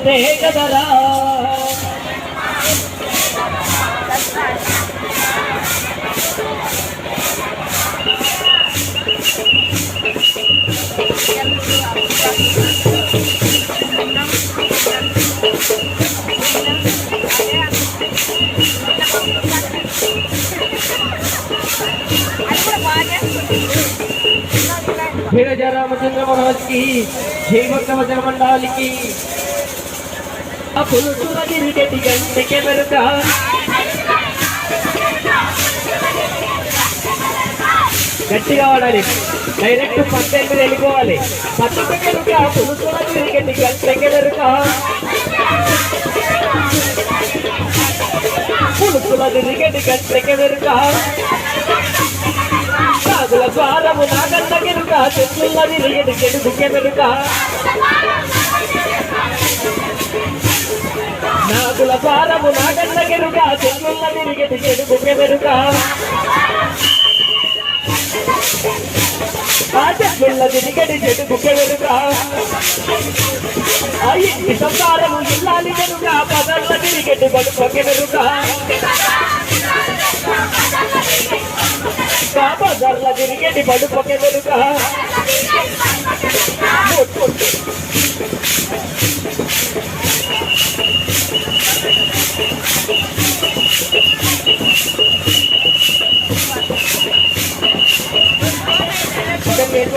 ವಂದೇ ಗದರ फिर रामचंद्र महाराज की जय भक्त भजन मंडाल की। పులుసుల తిరిగటి గంటకి మెరుక గట్టిగా ఆడాలి. డైరెక్ట్ పద్దెనిమిది మీద వెళ్ళిపోవాలి. పద్దెనిమిది మెరుక పులుసుల తిరిగటి గంటకి మెరుక పులుసుల తిరిగటి గంటకి వెనుక కాదుల ద్వారము నాగన్న కెనుక చెట్టుల తిరిగటి చెడుకే మెరుక కెరుక చెట్టుల వెనుక చెడుకే మెరుక ఆ చెట్టుల తిరిగటి సంసారము ఇల్లాలి మెరుక పదల్ల తిరిగటి బడుకొకే మెరుక కాపదల్ల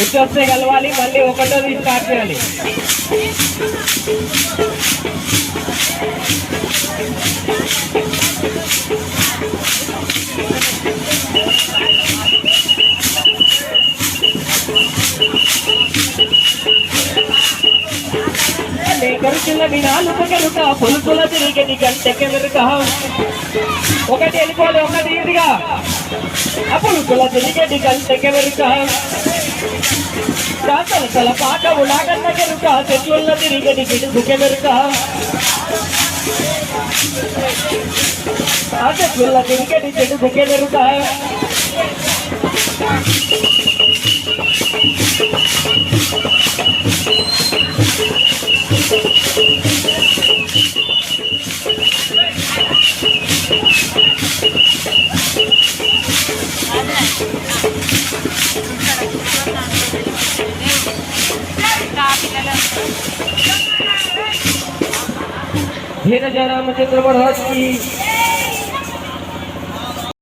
వచ్చేస్తే కలవాలి మళ్ళీ ఒకటోది స్టార్ట్ చేయాలి. కరుకుల వినాలు కనుక పులుపుల తిరిగి గంటకి మెరుక ఒకటి వెళ్ళిపోవాలి ఒకటి ఇదిగా అప్పుడు కుల తిరిగేటి గంటకి మెరుక కాకల కల పాటవు నాగన్న కెరుక చెట్ల తిరిగేటి గిడుగుకె మెరుక ఆ కెమెరుక Thank you. ये जाना मुझे प्रभुराज की।